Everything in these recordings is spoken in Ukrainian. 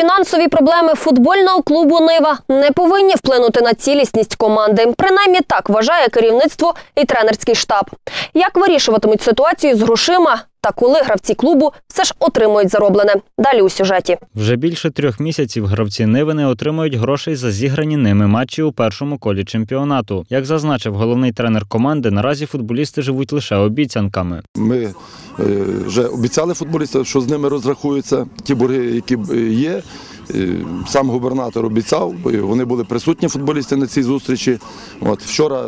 Фінансові проблеми футбольного клубу Нива не повинні вплинути на цілісність команди. Принаймні так вважає керівництво і тренерський штаб. Як вирішуватимуть ситуацію з грошима та коли гравці клубу все ж отримують зароблене? Далі у сюжеті. Вже більше трьох місяців гравці Ниви не отримують грошей за зіграні ними матчі у першому колі чемпіонату. Як зазначив головний тренер команди, наразі футболісти живуть лише обіцянками. Ми е, вже обіцяли футболістам, що з ними розрахуються ті борги, які б, е, є. Е, Сам губернатор обіцяв, бо вони були присутні футболісти на цій зустрічі. От вчора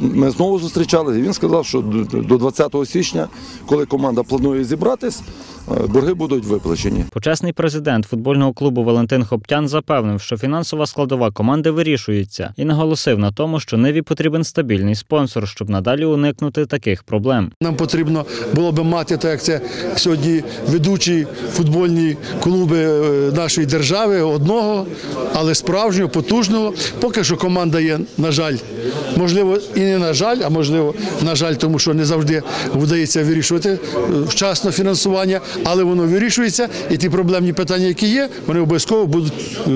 ми знову зустрічалися, і він сказав, що до- до 20 січня, коли команда планує зібратись, е, борги будуть виплачені. Почесний президент футбольного клубу Валентин Хоптян запевнив, що фінансова складова команди вирішується, і наголосив на тому, що Ниві потрібен стабільний спонсор, щоб надалі уникнути таких проблем. Нам потрібно було би мати, так як це сьогодні ведучі футбольні клуби е, нашої держави, одного, але справжнього, потужного. Поки що команда є, на жаль, можливо, і не на жаль, а можливо, на жаль, тому що не завжди вдається вирішувати е, вчасно фінансування, але воно вирішується, і ті проблемні питання, які є, вони обов'язково будуть, е,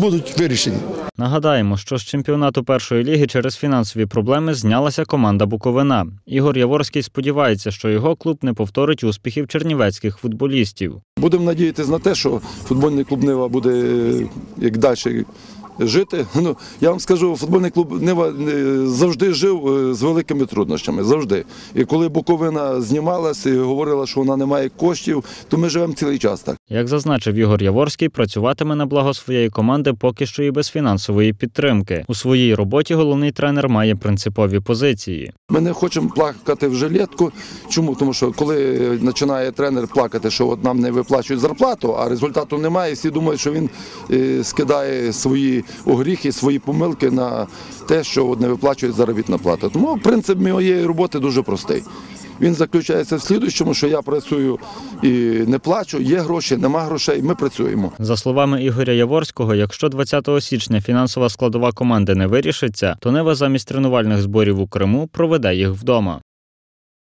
будуть вирішені. Нагадаємо, що з чемпіонату першої ліги через фінансові проблеми знялася команда Буковина. Ігор Яворський сподівається, що його клуб не повторить успіхів чернівецьких футболістів. Будемо надіятися на те, що футбольний клуб Нива буде е, як далі жити. Ну, я вам скажу, футбольний клуб Нива е, завжди жив е, з великими труднощами. Завжди. І коли Буковина знімалася і говорила, що вона не має коштів, то ми живемо цілий час так. Як зазначив Ігор Яворський, працюватиме на благо своєї команди поки що і без фінансової підтримки. У своїй роботі головний тренер має принципові позиції. Ми не хочемо плакати в жилетку. Чому? Тому що коли починає тренер плакати, що от нам не виплачують зарплату, а результату немає, всі думають, що він е, скидає свої огріхи, свої помилки на те, що не виплачують заробітна плата. Тому принцип моєї роботи дуже простий. Він заключається в слідуючому, що я працюю і не плачу, є гроші, нема грошей, ми працюємо. За словами Ігоря Яворського, якщо 20 січня фінансова складова команди не вирішиться, то Нева замість тренувальних зборів у Криму проведе їх вдома.